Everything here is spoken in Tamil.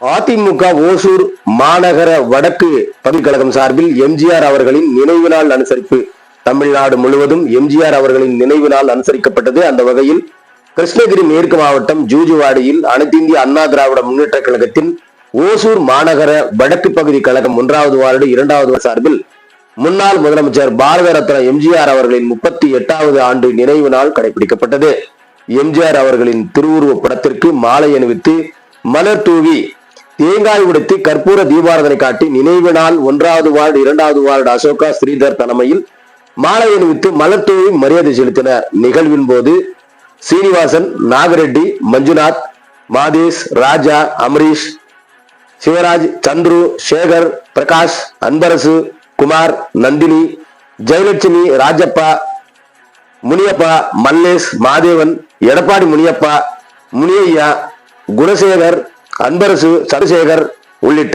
அதிமுக ஓசூர் மாநகர வடக்கு பகுதிக்கழகம் சார்பில் எம்ஜிஆர் அவர்களின் நினைவு நாள் அனுசரிப்பு. தமிழ்நாடு முழுவதும் எம்ஜிஆர் அவர்களின் நினைவு நாள் அனுசரிக்கப்பட்டது. அந்த வகையில் கிருஷ்ணகிரி மேற்கு மாவட்டம் ஜூஜுவாடியில் அனைத்திந்திய அண்ணா திராவிட முன்னேற்ற கழகத்தின் ஓசூர் மாநகர வடக்கு பகுதி கழகம் ஒன்றாவது வார்டு இரண்டாவது சார்பில் முன்னாள் முதலமைச்சர் பாரத ரத்னா எம்ஜிஆர் அவர்களின் முப்பத்தி எட்டாவது ஆண்டு நினைவு நாள் கடைபிடிக்கப்பட்டது. எம்ஜிஆர் அவர்களின் திருவுருவ படத்திற்கு மாலை அணிவித்து மலர் தூவி தேங்காய் உடைத்து கற்பூர தீபாரதனை காட்டி நினைவு நாள் ஒன்றாவது வார்டு இரண்டாவது வார்டு அசோகா ஸ்ரீதர் தலைமையில் மாலை அணிவித்து மலர் தூவி மரியாதை செலுத்தினர். நிகழ்வின் போது சீனிவாசன் நாகரெட்டி மஞ்சுநாத் மாதேஷ் ராஜா அமரீஷ் சிவராஜ் சந்துரு சேகர் பிரகாஷ் அன்பரசு குமார் நந்தினி ஜெயலட்சுமி ராஜப்பா முனியப்பா மல்லேஷ் மாதேவன் எடப்பாடி முனியப்பா முனியய்யா குணசேகர் அன்பரசு சந்திரசேகர் உள்ளிட்ட